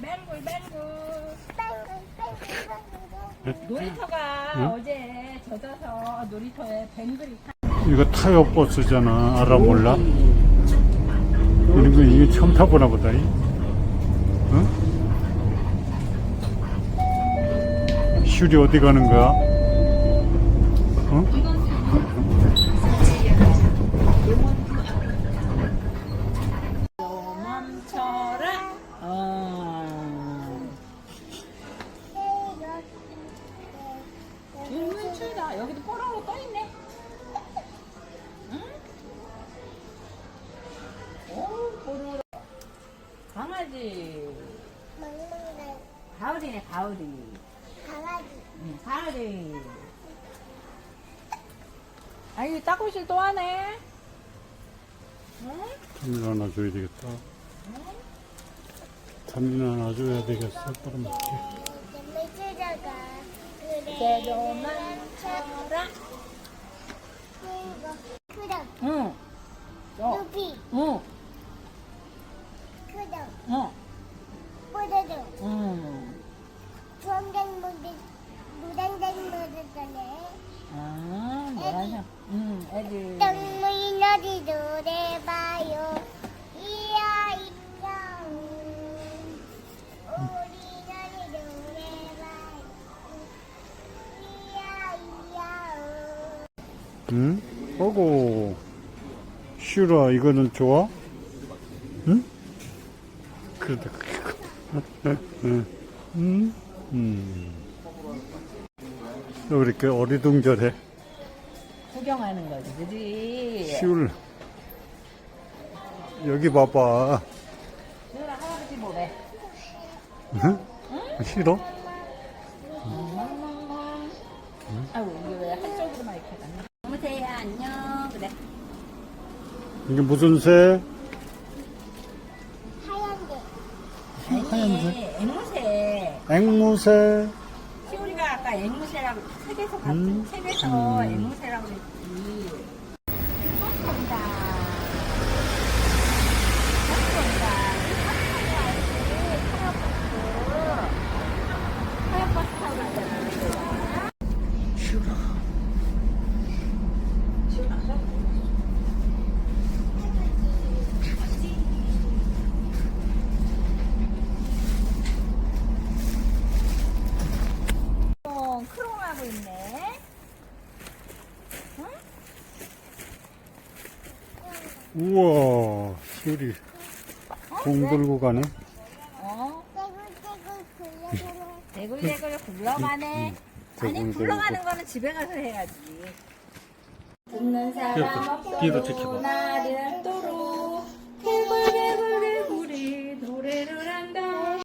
뱅글 네? 놀이터가 응? 어제 젖어서 놀이터에 뱅글이 타 이거 타요 버스잖아. 알아 몰라? 이런 거 이게 처음 타보나 보다. 이. 응? 슈리 어디 가는 거야? 응? 윤문추다 여기도 뽀로로 떠있네 응? 오 뽀로로 강아지 가을이네 가을이 응, 가을이 아유 따고실 또 하네 응? 담일 하나 줘야 되겠다. 담일 하나 줘야 되겠어. 빨아먹게. 재료만 쳐라 응 어, 루피, 응, 크다, 응, 뽀드도, 응. 주황색 무드, 무당색 무드잖아. 아, 노란색. 응, 애들. 땅무이 너디 노래 봐요. 응? 어고. 슈라, 이거는 좋아? 응? 그러다, 응? 응? 음. 왜 이렇게 어리둥절해? 구경하는 거지, 그지? 슈를. 여기 봐봐. 누나 할아버지 뭐래? 응? 싫어? 이게 무슨 새? 하얀색. 아니, 앵무새. 앵무새. 시우리가 아까 앵무새라고, 책에서 봤지? 음. 책에서 음. 앵무새라고 그랬지. 감사합니다. 감사합니다. 하얀버스 타고 가잖아. 슈라. 어, 크롱하고 있네. 우와, 슈리. 공 들고 가네. 어? 대굴대굴 굴러가네. 응, 아니, 대굴대굴. 굴러가는 거는 집에 가서 해야지. 듣는 사람 뒤로 지켜봐.